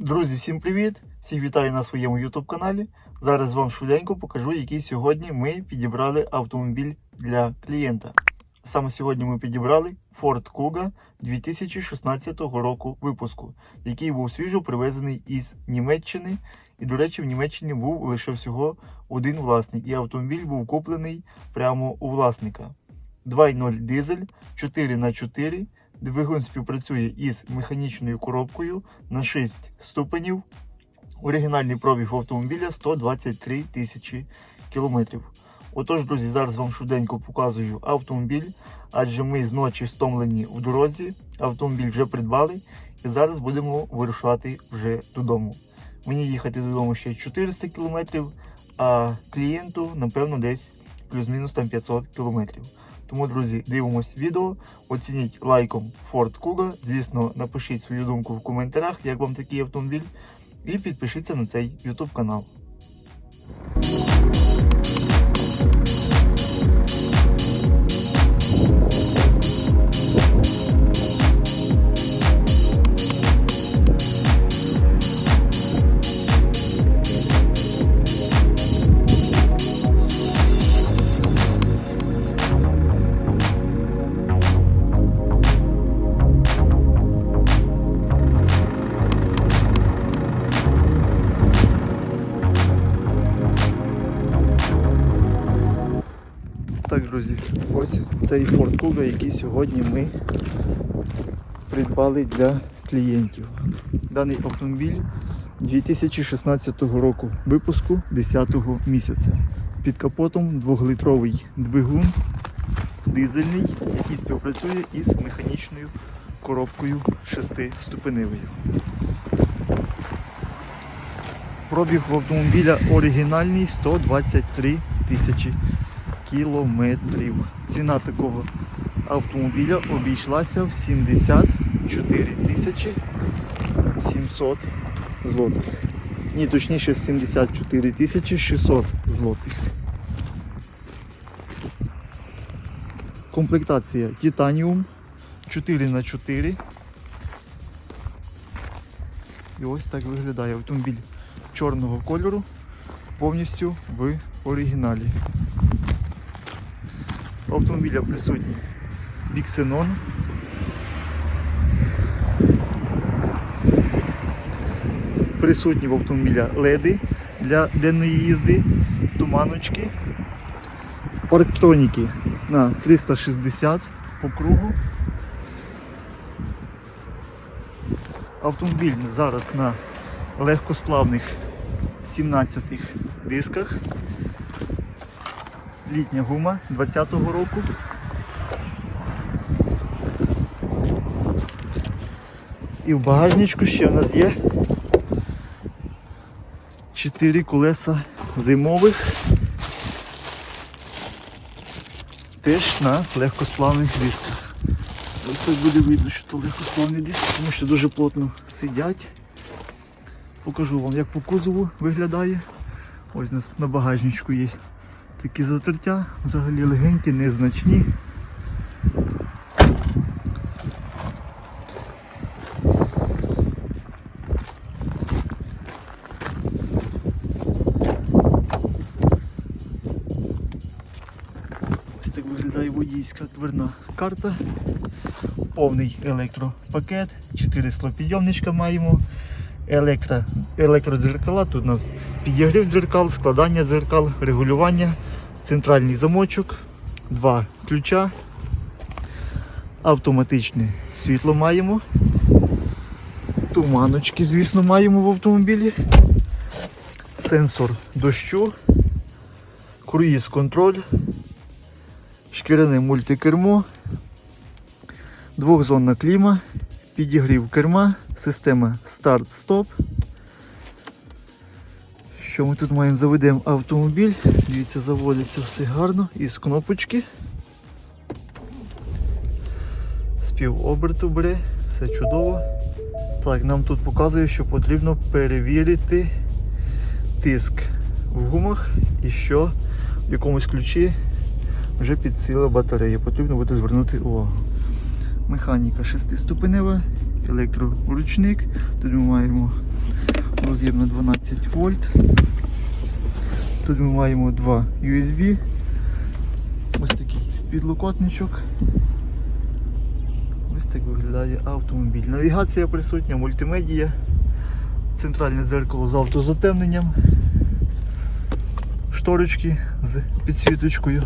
Друзі, всім привіт! Всіх вітаю на своєму YouTube каналі. Зараз вам швиденько покажу, який сьогодні ми підібрали автомобіль для клієнта. Саме сьогодні ми підібрали Ford Kuga 2016 року випуску, який був свіжо привезений із Німеччини. І, до речі, в Німеччині був лише всього один власник, і автомобіль був куплений прямо у власника. 2.0 дизель 4х4. Двигун співпрацює із механічною коробкою на 6 ступенів. Оригінальний пробіг автомобіля 123 тисячі кілометрів. Отож, друзі, зараз вам швиденько показую автомобіль, адже ми зночі стомлені в дорозі. Автомобіль вже придбали і зараз будемо вирушати вже додому. Мені їхати додому ще 400 кілометрів, а клієнту, напевно, десь плюс-мінус там 500 кілометрів. Тому, друзі, дивимось відео, оцініть лайком Ford Kuga. Звісно, напишіть свою думку в коментарях, як вам такий автомобіль, і підпишіться на цей YouTube канал. Цей Ford Kuga, який сьогодні ми придбали для клієнтів. Даний автомобіль 2016 року випуску 10 місяця. Під капотом 2-литровий двигун дизельний, який співпрацює із механічною коробкою 6-ступеневою. Пробіг в автомобіля оригінальний 123 тисячі кілометрів. Ціна такого автомобіля обійшлася в 74 тисячі 700 злотих. Ні, точніше 74 тисячі 600 злотих. Комплектація Титаніум 4 на 4 І ось так виглядає автомобіль чорного кольору повністю в оригіналі. Автомобіля присутній біксенон. Присутні в автомобіля леди для денної їзди, туманочки, парктроніки на 360 по кругу. Автомобіль зараз на легкосплавних 17 дисках літня гума 20-го року. І в багажничку ще в нас є 4 колеса зимових. Теж на легкосплавних дисках. Ось тут буде видно, що то легкосплавний диск, тому що дуже плотно сидять. Покажу вам, як по кузову виглядає. Ось у нас на багажничку є Такі затертя взагалі легенькі, незначні. Ось так виглядає водійська дверна карта. Повний електропакет, 4 склопідйомничка маємо, електро, електродзеркала, тут у нас підігрів дзеркал, складання дзеркал, регулювання, центральний замочок, два ключа, автоматичне світло маємо, туманочки, звісно, маємо в автомобілі, сенсор дощу, круїз контроль, шкіряне мультикермо, двохзонна кліма, підігрів керма, система старт-стоп. Що ми тут маємо? Заведемо автомобіль. Дивіться, заводиться все гарно із кнопочки. Спів оберту бере, все чудово. Так, нам тут показує, що потрібно перевірити тиск в гумах і що в якомусь ключі вже підсіла батарея. Потрібно буде звернути увагу. Механіка шестиступенева, електроручник. Тут ми маємо роз'єм на 12 вольт. Тут ми маємо два USB. Ось такий підлокотничок. Ось так виглядає автомобіль. Навігація присутня, мультимедія, центральне дзеркало з автозатемненням, шторочки з підсвіточкою.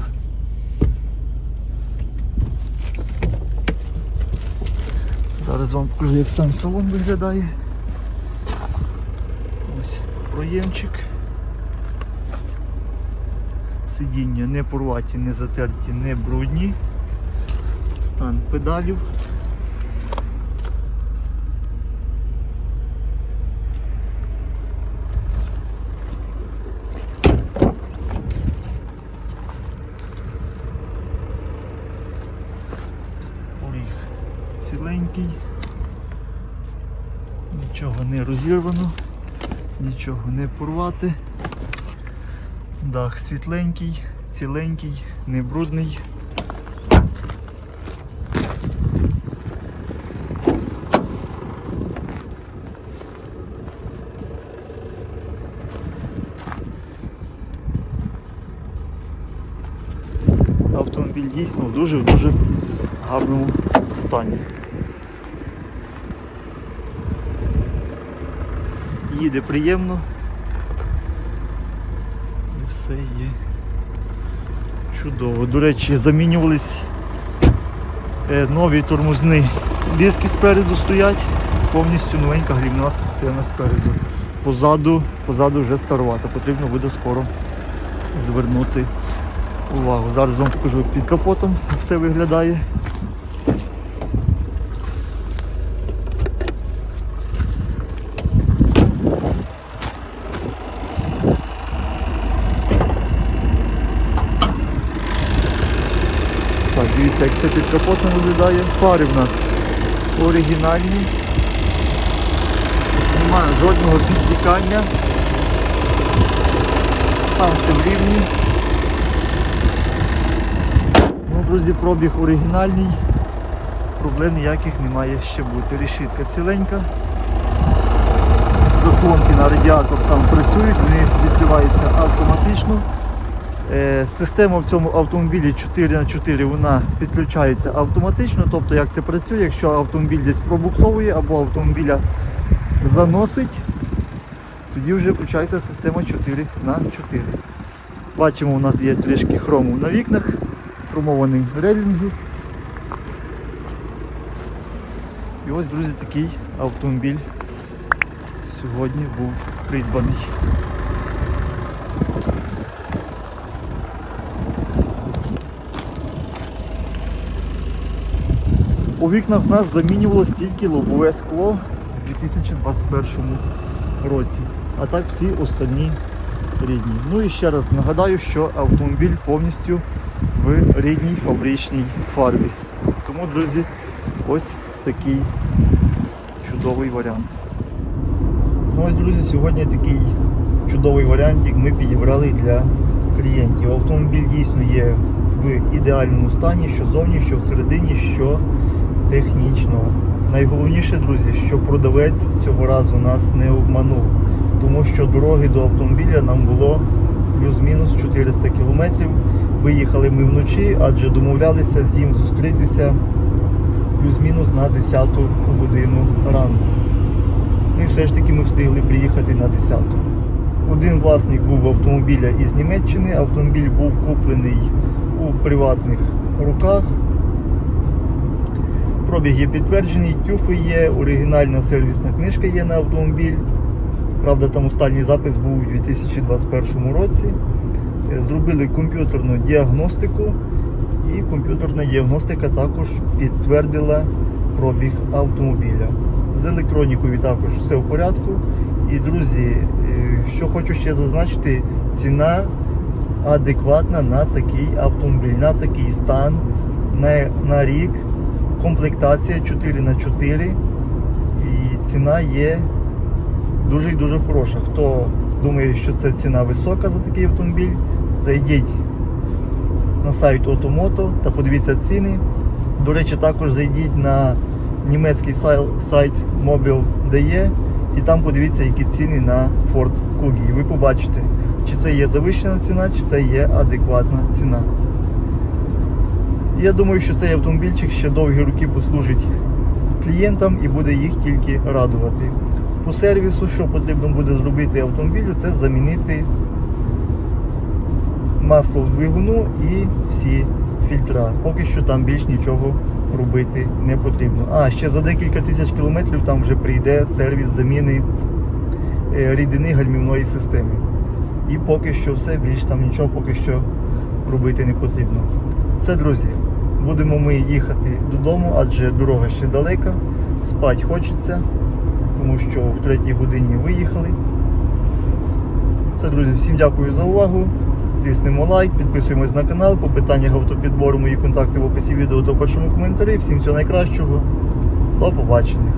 Зараз вам покажу, як сам салон виглядає. Проємчик. Сидіння не порваті, не затерті, не брудні. Стан педалів. Оріг ціленький. Нічого не розірвано, нічого не порвати. Дах світленький, ціленький, не брудний. Автомобіль дійсно в дуже-дуже гарному стані. Їде приємно. І все є чудово. До речі, замінювались е, нові тормозні диски спереду стоять, повністю новенька грібна система спереду. Позаду, позаду вже старувата, потрібно буде скоро звернути увагу. Зараз вам покажу під капотом, як все виглядає. Так, як все під капотом виглядає. Фари в нас оригінальні. Немає жодного підтікання. Там все в рівні. Ну, друзі, пробіг оригінальний. Проблем ніяких немає ще бути. Решітка ціленька. Заслонки на радіатор там працюють, вони відкриваються автоматично. Е, Система в цьому автомобілі 4х4 вона підключається автоматично. Тобто як це працює, якщо автомобіль десь пробуксовує або автомобіля заносить, тоді вже включається система 4 на 4 Бачимо, у нас є трішки хрому на вікнах, хромований релінги. І ось, друзі, такий автомобіль сьогодні був придбаний. У вікнах в нас замінювалось тільки лобове скло у 2021 році. А так всі останні рідні. Ну і ще раз нагадаю, що автомобіль повністю в рідній фабричній фарбі. Тому, друзі, ось такий чудовий варіант. Ну ось, друзі, сьогодні такий чудовий варіант, як ми підібрали для клієнтів. Автомобіль дійсно є в ідеальному стані, що зовні, що всередині, що технічно. Найголовніше, друзі, що продавець цього разу нас не обманув, тому що дороги до автомобіля нам було плюс-мінус 400 кілометрів. Виїхали ми вночі, адже домовлялися з ним зустрітися плюс-мінус на 10 годину ранку. І все ж таки ми встигли приїхати на 10. -ту. Один власник був автомобіля із Німеччини, автомобіль був куплений у приватних руках. Пробіг є підтверджений, тюфи є, оригінальна сервісна книжка є на автомобіль. Правда, там останній запис був у 2021 році. Е, Зробили комп'ютерну діагностику, і комп'ютерна діагностика також підтвердила пробіг автомобіля. З електронікою також все в порядку. І, друзі, е, що хочу ще зазначити, ціна адекватна на такий автомобіль, на такий стан, на, на рік. Комплектація 4 на 4 і ціна є дуже і дуже хороша. Хто думає, що це ціна висока за такий автомобіль, зайдіть на сайт Automoto та подивіться ціни. До речі, також зайдіть на німецький сайт Mobil.de І там подивіться, які ціни на Ford Kuga. І ви побачите, чи це є завищена ціна, чи це є адекватна ціна. Я думаю, що цей автомобільчик ще довгі роки послужить клієнтам і буде їх тільки радувати. По сервісу, що потрібно буде зробити автомобілю, це замінити масло в двигуну і всі фільтра. Поки що там більш нічого робити не потрібно. А ще за декілька тисяч кілометрів там вже прийде сервіс заміни е, рідини гальмівної системи. І поки що все, більш там нічого поки що робити не потрібно. Все, друзі, будемо ми їхати додому, адже дорога ще далека, спать хочеться, тому що в третій годині виїхали. Все, друзі, всім дякую за увагу. Тиснемо лайк, підписуємось на канал. По питаннях автопідбору мої контакти в описі відео та першому коментарі. Всім всього найкращого. До побачення.